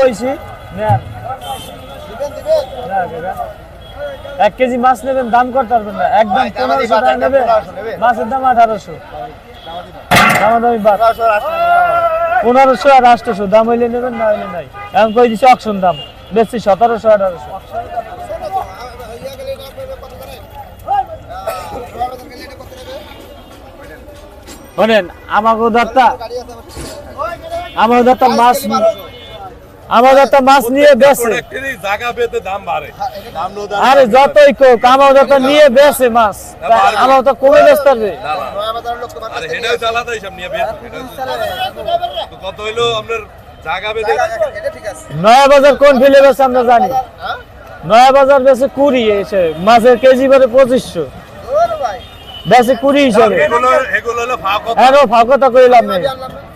কইছি? নেন। এক কেজি মাছ নেবেন দাম করতে পারবেন না একদম পনেরোশো টাকা নেবে? মাছের দাম আঠারোশো। দামাদামি পনেরোশো আর আটশোশো দাম হইলে নেবেন না হইলে নাই। এখন কই দিচ্ছি অকশন দাম। বেশি সতেরোশো আঠারোশো। শোনেন আমাকে দত্তা আমার দত্তা মাছ আমার দত্তা মাছ নিয়ে বেছে। জায়গা পেতে দাম বাড়ে। আরে যতই কোক আমার দত্তা নিয়ে বেছে মাছ। তা আমার তো কমে বেচতে সব নিয়ে বেশ তো কত হইল আপনার নয়া বাজার কোন ফিলে বেছে আমরা জানি। নয়া বাজার বেছে কুড়ি এসে মাছের কেজি করে পঁচিশশো। বেছে কুড়ি হিসাবে। এগুলো হ্যাঁ ফাঁকতা না, না, না।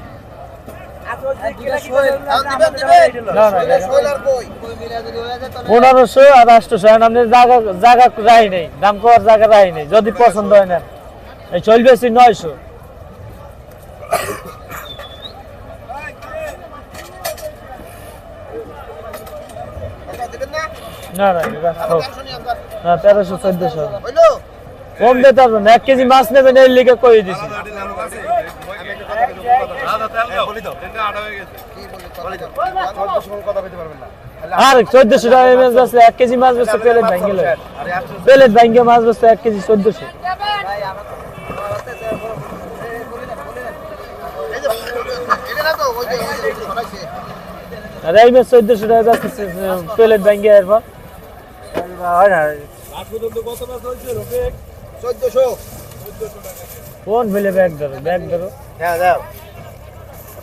পনেরোশো আর আটশোশো আপনি জায়গা জায়গা রাই নেই, দাম করার জায়গা রাই নেই, যদি পছন্দ হয় না এই চলবে নয়শো। না না তেরোশো চোদ্দশো। কম দিতে পারবেন। এক কেজি মাছ নেবেন, এর লিগে কই দিছি আদা তেল দাও এটা আটা হয়ে গেছে আর চোদ্দশো টাকা মাছ বেচলে এক কেজি মাছ বেচলে প্লেট ভেঙে গেল প্লেট ভেঙে মাছ বেচলে এক কেজি চোদ্দশো। আর এই মাছ চোদ্দশো টাকা প্লেট ভেঙে এরপর। হয় না। কোন ফেলে ব্যাগ ধরো ব্যাগ ধরো। হ্যাঁ দাও।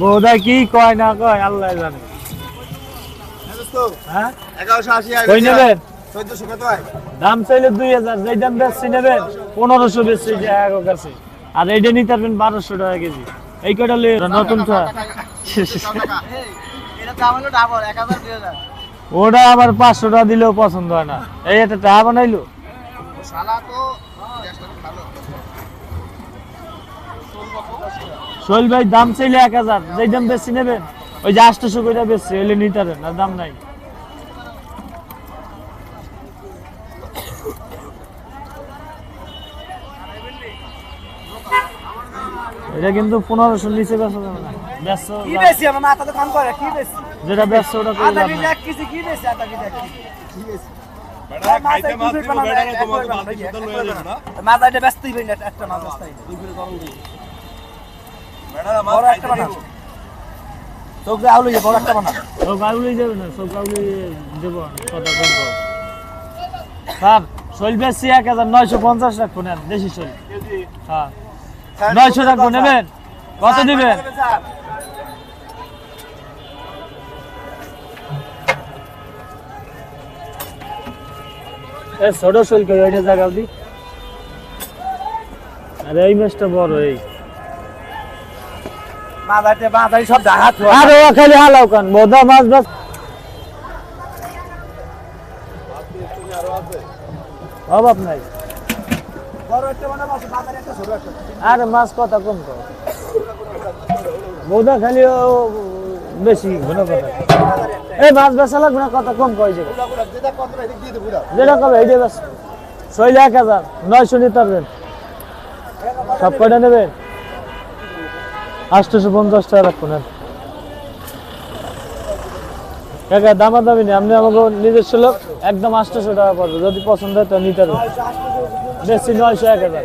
বোধহয় কি কয় না কয়, আল্লাহ জানে। হ্যাঁ? দাম চাইলে দুই হাজার, যেই দাম বেচছি নেবেন, পনেরোশো যে এক কাছে। আর এইটা নিতে পারবেন বারোশো টাকা কেজি। এই কটা লয়ে নতুন ওটা আবার পাঁচশো টাকা দিলেও পছন্দ হয় না। এই একটা টাকা বানাইলো? সোহেল ভাই দাম চাইলে এক হাজার। যেই দাম বেশি নেবেন ওই যে আটশোশো করে বেশি এলে নিতে পারেন আর দাম নাই। এটা কিন্তু পনেরোশো নিচে বেচা যাবে না। ব্যস্ত কি বেশি আমার মাথা তো কাম করে? কি বেশি? যেটা ব্যস্ত ওটা করে লাভ নাই। কি বেশি হইবে না একটা মাছ ব্যস্ত হইবে বড় একটা বানা চোখ দিয়ে আলু বড় একটা বানা সব গাউলি যাবে না সব গাউলি দেবো কথা বলব। স্যার শৈল বেশি এক হাজার নয়শো পঞ্চাশ রাখব নেন দেশি শৈল হ্যাঁ। নয়শো রাখব নেবেন? কত দিবেন? এ ছোট শৈল কে ওইটা জায়গা দি। আরে এই মাছটা বড় এই। সব ঢাকা তো আর ও খালি হালাও কান? বোধা মাছ বাস অভাব নাই। মাছ আর মাছ কথা কম কর। বোধা খালি ও বেশি ঘন কথা। এই মাছ কথা কম কয় যেটা কবে এইটা বেশ শৈলে এক হাজার নয়শো নিতে পারবেন সব কয়টা নেবেন আটশোশো পঞ্চাশ টাকা রাখুন আর কাকা দামা দামি নেই, আপনি আমাকে নিজস্ব লোক, একদম আটশোশো টাকা পড়বে, যদি পছন্দ হয় তো নিতে পারবে বেশি নয়শো, এক হাজার।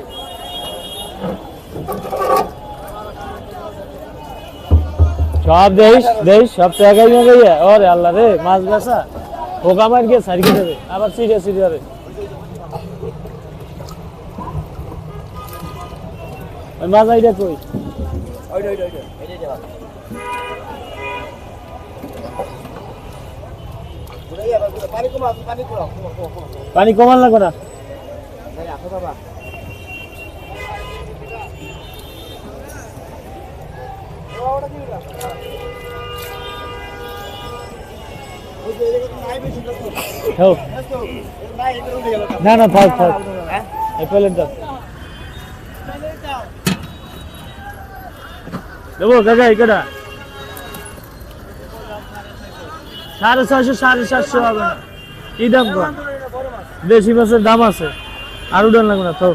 সব দেশ দেশ, সব টাকাই মেঘে ওরে আল্লাহ রে, মাছ বেসা পোকা মার গিয়ে সারিয়ে দেবে আবার সিরিয়া সিরিয়া রে মাছ আইডা কই? ওইটা ওইটা ওইটা এটাই দেওয়া পানি কমা পানি কমা কমা কমা কমা পানি কমান লাগবে না ভাই আসো বাবা ওটা কি ওটা ওই যে এদিকে নাই বেশি লোক হোক তো নাই এটা উঠে গেল না না থাক থাক হ্যাঁ এই প্লেট দাও দেবো কাকা এই কটা সাড়ে ছয়শো সাড়ে সাতশো হবে না। কি দাম কম দেশি মাছের দাম আছে। আর উঠান লাগবে না তো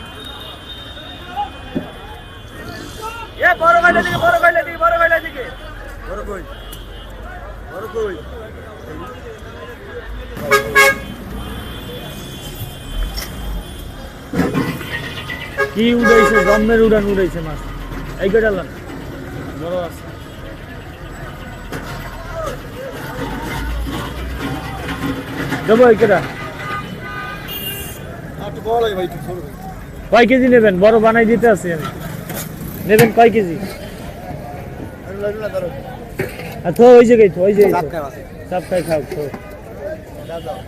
এ বড় কইলা দিকে বড় কইলা দিকে বড় কইলা দিকে। বড় কই? বড় কই? কি উড়াইছে? জন্মের উড়ান উড়াইছে মাছ। এই কটা লান বড় আছে। দেবো কটা। কয় কেজি নেবেন? বড় বানাই দিতে আছি আমি। নেবেন কয় কেজি? তো ওই জায়গায় তো ওই জায়গায় খাই খাও তো। দাও।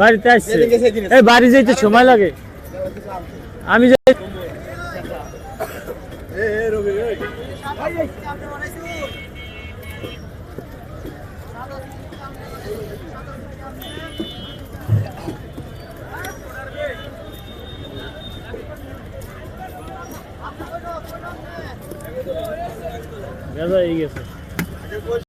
বাড়িতে আসছে। যেদিন গেছে সেদিন এই বাড়ি যাইতে সময় লাগে। আমি যাই এ এ রবি এ বেজা হয়ে গেছে।